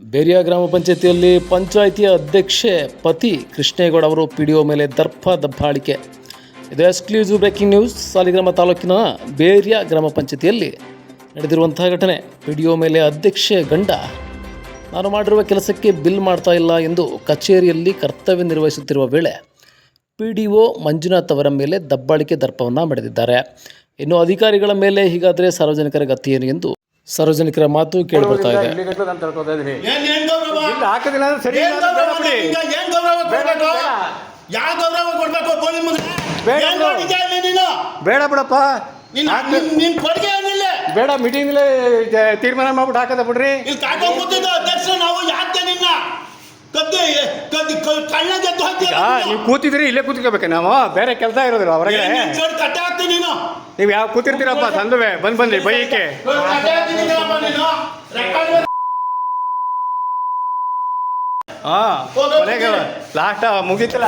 ಬೇರಿಯ ಗ್ರಾಮ ಪಂಚಾಯತಿಯಲ್ಲಿ ಪಂಚಾಯಿತಿಯ ಅಧ್ಯಕ್ಷೆ ಪತಿ ಕೃಷ್ಣೇಗೌಡ ಅವರು ಪಿ ಡಿ ಒ ಮೇಲೆ ದರ್ಪ ದಬ್ಬಾಳಿಕೆ. ಇದು ಎಕ್ಸ್ಕ್ಲೂಸಿವ್ ಬ್ರೇಕಿಂಗ್ ನ್ಯೂಸ್, ಸಾಲಿಗ್ರಾಮ ತಾಲೂಕಿನ ಬೇರಿಯ ಗ್ರಾಮ ಪಂಚಾಯತಿಯಲ್ಲಿ ನಡೆದಿರುವಂತಹ ಘಟನೆ. ಪಿ ಡಿ ಒ ಮೇಲೆ ಅಧ್ಯಕ್ಷೆ ಗಂಡ, ನಾನು ಮಾಡಿರುವ ಕೆಲಸಕ್ಕೆ ಬಿಲ್ ಮಾಡ್ತಾ ಇಲ್ಲ ಎಂದು ಕಚೇರಿಯಲ್ಲಿ ಕರ್ತವ್ಯ ನಿರ್ವಹಿಸುತ್ತಿರುವ ವೇಳೆ ಪಿ ಡಿ ಒ ಮಂಜುನಾಥ್ ಅವರ ಮೇಲೆ ದಬ್ಬಾಳಿಕೆ ದರ್ಪವನ್ನು ಮಾಡಿದ್ದಾರೆ. ಇನ್ನು ಅಧಿಕಾರಿಗಳ ಮೇಲೆ ಹೀಗಾದರೆ ಸಾರ್ವಜನಿಕರ ಗತಿಯೇನು ಎಂದು ಸಾರ್ವಜನಿಕರ ಮಾತು ಕೇಳಿ ಬರ್ತಾ ಇದೆ. ನಾನು ತಿಳ್ಕೊತಾ ಇಲ್ಲ ಹಾಕೋದಿಲ್ಲ ಅಂದ್ರೆ ಸರಿ ಇಲ್ಲ ಗೌರವ ಬೇಡ ಬಿಡಿ. ಬಿಡಪ್ಪ. ಬೇಡ ಮೀಟಿಂಗ್ಲೇ ತೀರ್ಮಾನ ಮಾಡ್ಬಿಟ್ಟು ಹಾಕದ ಬಿಡ್ರಿ. ಇಲ್ಲಿ ಕಾಯ್ಕೊಂಡು ಕೂತಿದ್ದ ಅಧ್ಯಕ್ಷ ನಾವು ಯಾಕೆ ನಿನ್ನ? ಕದ್ದಿ ಕದ್ದಿ ಕಳ್ಳ ಗೆದ್ದು ಹಾಕ್ತೀಯ ಈಗ ನೀವು ಕೂತಿದ್ರಿ ಇಲ್ಲೇ ಕೂತ್ಕೋಬೇಕು. ನಾವು ಬೇರೆ ಕೆಲಸ ಇರೋದಿಲ್ಲ ಹೊರಗಡೆ. ಕಟ್ಟೆ ಹಾಕ್ತೀನಿ ನೀನು. ನೀವು ಯಾವ ಕೂತಿರ್ತೀರಪ್ಪ ಸಂದುವೆ? ಬಂದ್ ಬಂದ್ರಿ ಬೈಯಕ್ಕೆ. ಹಾ ಲಾಸ್ಟ್ ಮುಗೀತಲ್ಲ?